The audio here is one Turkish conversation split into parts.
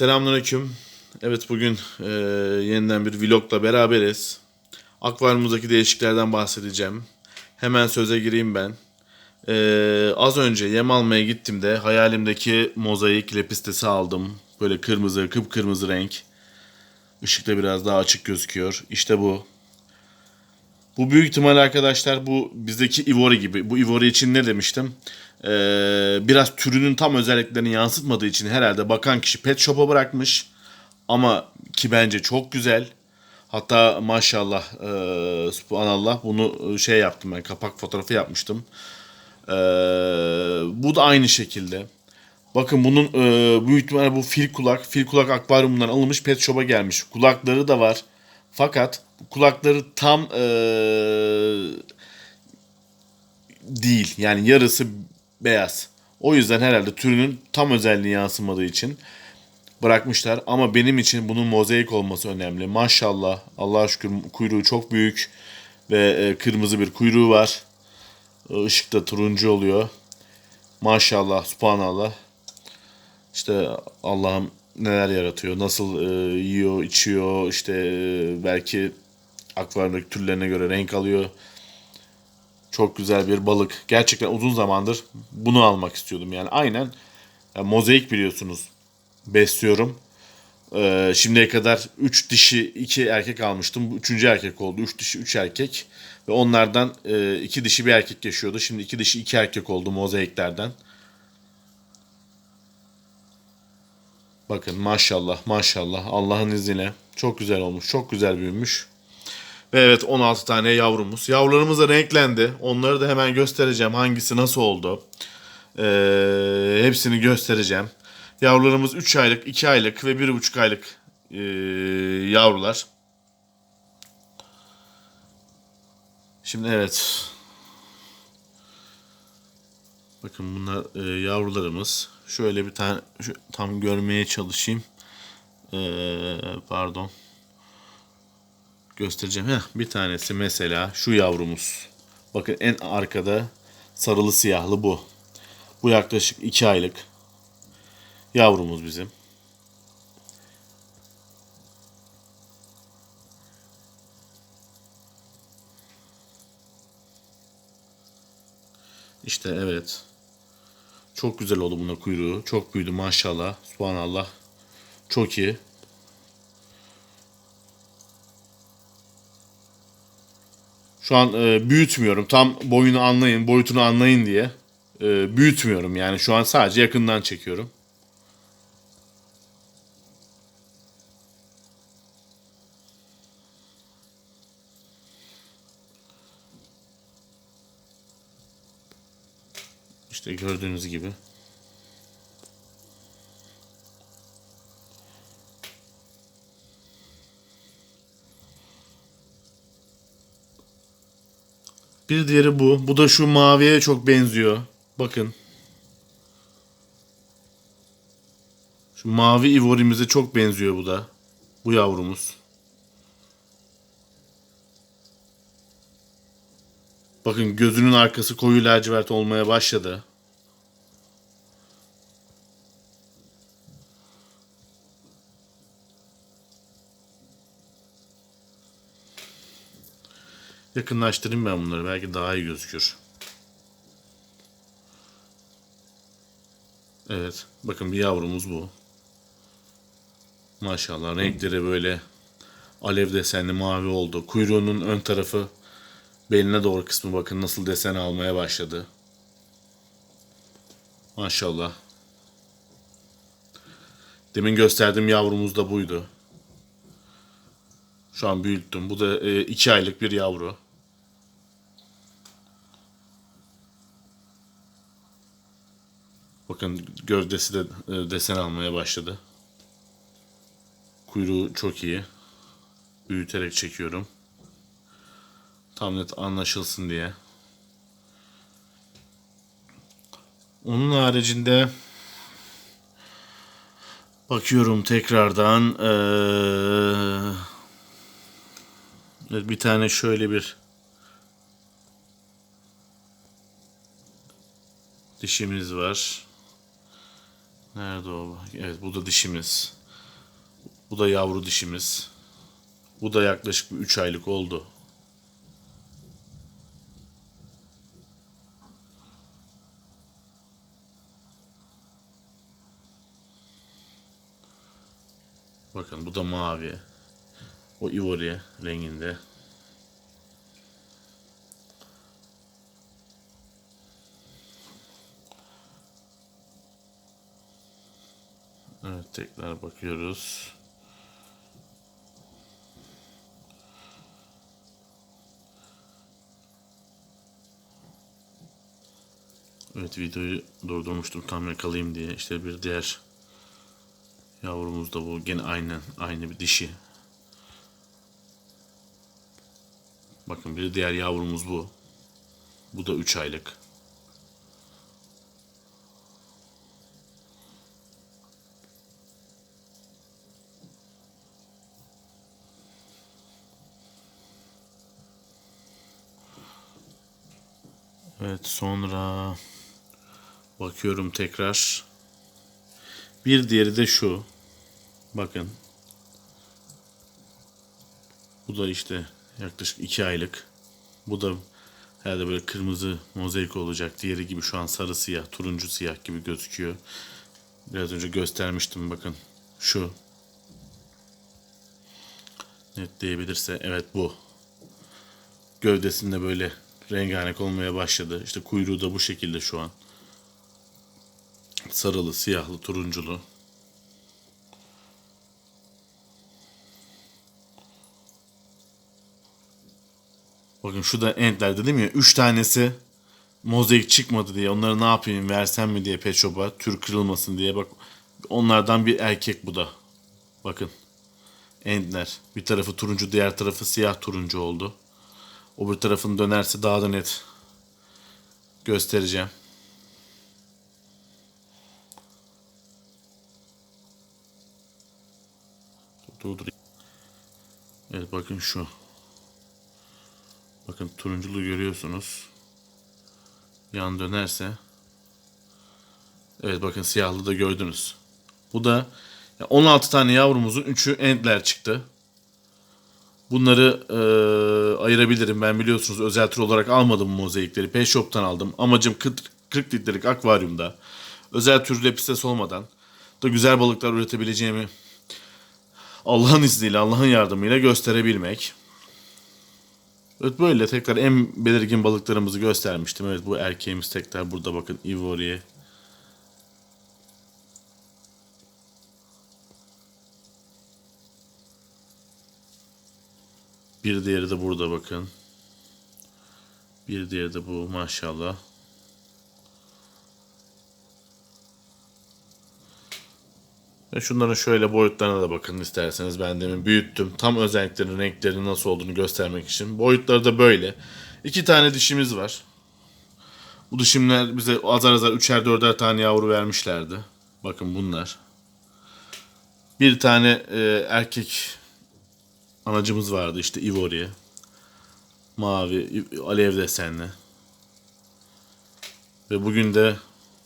Selamünaleyküm. Evet bugün e, yeniden bir vlogla beraberiz. Akvaryumumuzdaki değişikliklerden bahsedeceğim. Hemen söze gireyim ben. E, az önce yem almaya gittiğimde hayalimdeki mozaik lepistesi aldım. Böyle kırmızı, kıpkırmızı renk. Işıkta biraz daha açık gözüküyor. İşte bu. Bu büyük ihtimal arkadaşlar bu bizdeki Ivory gibi. Bu Ivory için ne demiştim? Ee, biraz türünün tam özelliklerini yansıtmadığı için herhalde bakan kişi pet shop'a bırakmış. Ama ki bence çok güzel. Hatta maşallah e, subhanallah bunu şey yaptım ben kapak fotoğrafı yapmıştım. Ee, bu da aynı şekilde. Bakın bunun e, büyük ihtimalle bu fil kulak. Fil kulak akvaryumundan alınmış pet shop'a gelmiş. Kulakları da var. Fakat kulakları tam e, değil. Yani yarısı beyaz. O yüzden herhalde türünün tam özelliği yansımadığı için bırakmışlar. Ama benim için bunun mozaik olması önemli. Maşallah Allah'a şükür kuyruğu çok büyük ve kırmızı bir kuyruğu var. Işıkta turuncu oluyor. Maşallah, subhanallah. İşte Allah'ım neler yaratıyor, nasıl e, yiyor, içiyor, işte e, belki akvaryumdaki türlerine göre renk alıyor. Çok güzel bir balık. Gerçekten uzun zamandır bunu almak istiyordum. Yani aynen yani mozaik biliyorsunuz besliyorum. Ee, şimdiye kadar 3 dişi 2 erkek almıştım. Bu üçüncü erkek oldu. 3 dişi 3 erkek. Ve onlardan 2 dişi bir erkek yaşıyordu. Şimdi 2 dişi 2 erkek oldu mozaiklerden. Bakın maşallah maşallah Allah'ın izniyle çok güzel olmuş. Çok güzel büyümüş. Ve evet 16 tane yavrumuz. Yavrularımız da renklendi. Onları da hemen göstereceğim. Hangisi nasıl oldu. Ee, hepsini göstereceğim. Yavrularımız 3 aylık, 2 aylık ve 1,5 aylık ee, yavrular. Şimdi evet. Bakın bunlar e, yavrularımız. Şöyle bir tane şu, tam görmeye çalışayım. Ee, pardon. Göstereceğim. Heh, bir tanesi mesela şu yavrumuz. Bakın en arkada sarılı siyahlı bu. Bu yaklaşık 2 aylık yavrumuz bizim. İşte evet. Çok güzel oldu buna kuyruğu. Çok büyüdü maşallah. Subhanallah. Çok iyi. Şu an e, büyütmüyorum. Tam boyunu anlayın, boyutunu anlayın diye. E, büyütmüyorum yani. Şu an sadece yakından çekiyorum. İşte gördüğünüz gibi. Bir diğeri bu. Bu da şu maviye çok benziyor. Bakın. Şu mavi ivorimize çok benziyor bu da. Bu yavrumuz. Bakın gözünün arkası koyu lacivert olmaya başladı. Yakınlaştırayım ben bunları. Belki daha iyi gözükür. Evet. Bakın bir yavrumuz bu. Maşallah renkleri böyle alev desenli mavi oldu. Kuyruğunun ön tarafı beline doğru kısmı bakın nasıl desen almaya başladı. Maşallah. Demin gösterdiğim yavrumuz da buydu. Şu an büyüttüm. Bu da 2 aylık bir yavru. Bakın gövdesi de e, desen almaya başladı. Kuyruğu çok iyi. Büyüterek çekiyorum. Tam net anlaşılsın diye. Onun haricinde bakıyorum tekrardan ee, bir tane şöyle bir dişimiz var. Nerede o? Evet bu da dişimiz. Bu da yavru dişimiz. Bu da yaklaşık 3 aylık oldu. Bakın bu da mavi. O ivory renginde. Tekrar bakıyoruz. Evet videoyu durdurmuştum tam yakalayayım diye. İşte bir diğer yavrumuz da bu. Gene aynen aynı bir dişi. Bakın bir diğer yavrumuz bu. Bu da 3 aylık. Evet sonra bakıyorum tekrar. Bir diğeri de şu. Bakın. Bu da işte yaklaşık 2 aylık. Bu da herhalde böyle kırmızı mozaik olacak. Diğeri gibi şu an sarı siyah, turuncu siyah gibi gözüküyor. Biraz önce göstermiştim bakın. Şu. Netleyebilirse evet bu. Gövdesinde böyle rengarenk olmaya başladı. İşte kuyruğu da bu şekilde şu an. Sarılı, siyahlı, turunculu. Bakın şu da entler dedim ya 3 tanesi mozaik çıkmadı diye onları ne yapayım versem mi diye pet shop'a tür kırılmasın diye bak onlardan bir erkek bu da. Bakın entler bir tarafı turuncu diğer tarafı siyah turuncu oldu. O bir tarafını dönerse daha da net göstereceğim. Dur, dur. Evet bakın şu. Bakın turunculuğu görüyorsunuz. Yan dönerse. Evet bakın siyahlı da gördünüz. Bu da ya 16 tane yavrumuzun 3'ü entler çıktı. Bunları e, ayırabilirim. Ben biliyorsunuz özel tür olarak almadım bu mozaikleri. Pet Shop'tan aldım. Amacım 40, 40 litrelik akvaryumda özel tür lepistes olmadan da güzel balıklar üretebileceğimi Allah'ın izniyle, Allah'ın yardımıyla gösterebilmek. Evet böyle tekrar en belirgin balıklarımızı göstermiştim. Evet bu erkeğimiz tekrar burada bakın Ivory. Bir diğeri de burada bakın. Bir diğeri de bu maşallah. Ve şunların şöyle boyutlarına da bakın isterseniz. Ben demin büyüttüm. Tam özelliklerin, renklerinin nasıl olduğunu göstermek için. Boyutları da böyle. İki tane dişimiz var. Bu dişimler bize azar azar üçer dörder tane yavru vermişlerdi. Bakın bunlar. Bir tane e, erkek anacımız vardı işte Ivory. Mavi, alev desenli. Ve bugün de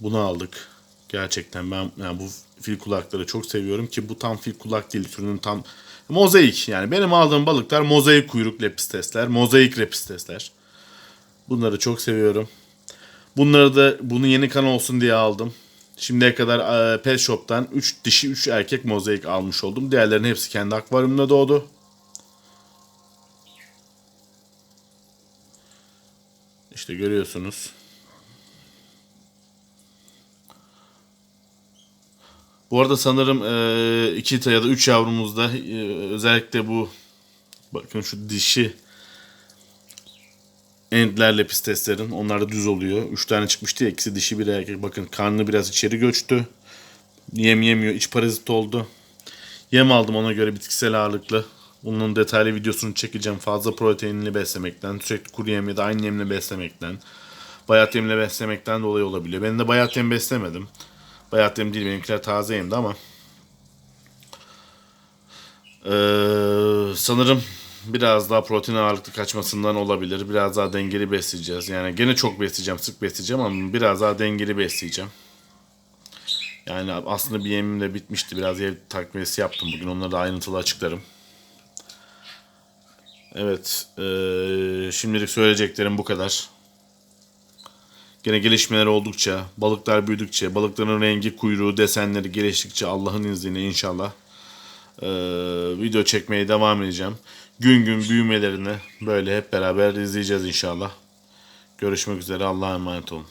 bunu aldık. Gerçekten ben yani bu fil kulakları çok seviyorum ki bu tam fil kulak değil türünün tam mozaik yani benim aldığım balıklar mozaik kuyruk lepistesler, mozaik lepistesler. Bunları çok seviyorum. Bunları da bunu yeni kan olsun diye aldım. Şimdiye kadar e, Pet Shop'tan 3 dişi 3 erkek mozaik almış oldum. Diğerlerinin hepsi kendi akvaryumunda doğdu. İşte görüyorsunuz. Bu arada sanırım e, iki ya da üç yavrumuzda e, özellikle bu bakın şu dişi endler lepisteslerin onlar da düz oluyor. Üç tane çıkmıştı ya ikisi dişi bir erkek. Bakın karnı biraz içeri göçtü. Yem yemiyor. iç parazit oldu. Yem aldım ona göre bitkisel ağırlıklı. Bunun detaylı videosunu çekeceğim. Fazla proteinli beslemekten, sürekli kuru yem ya da aynı yemle beslemekten, bayat yemle beslemekten dolayı olabiliyor. Ben de bayat yem beslemedim. Bayat yem değil benimkiler taze yemdi ama ee, sanırım biraz daha protein ağırlıklı kaçmasından olabilir. Biraz daha dengeli besleyeceğiz. Yani gene çok besleyeceğim, sık besleyeceğim ama biraz daha dengeli besleyeceğim. Yani aslında bir yemim de bitmişti. Biraz ev takviyesi yaptım bugün. Onları da ayrıntılı açıklarım. Evet. eee, şimdilik söyleyeceklerim bu kadar. Gene gelişmeler oldukça, balıklar büyüdükçe, balıkların rengi, kuyruğu, desenleri geliştikçe Allah'ın izniyle inşallah eee, video çekmeye devam edeceğim. Gün gün büyümelerini böyle hep beraber izleyeceğiz inşallah. Görüşmek üzere. Allah'a emanet olun.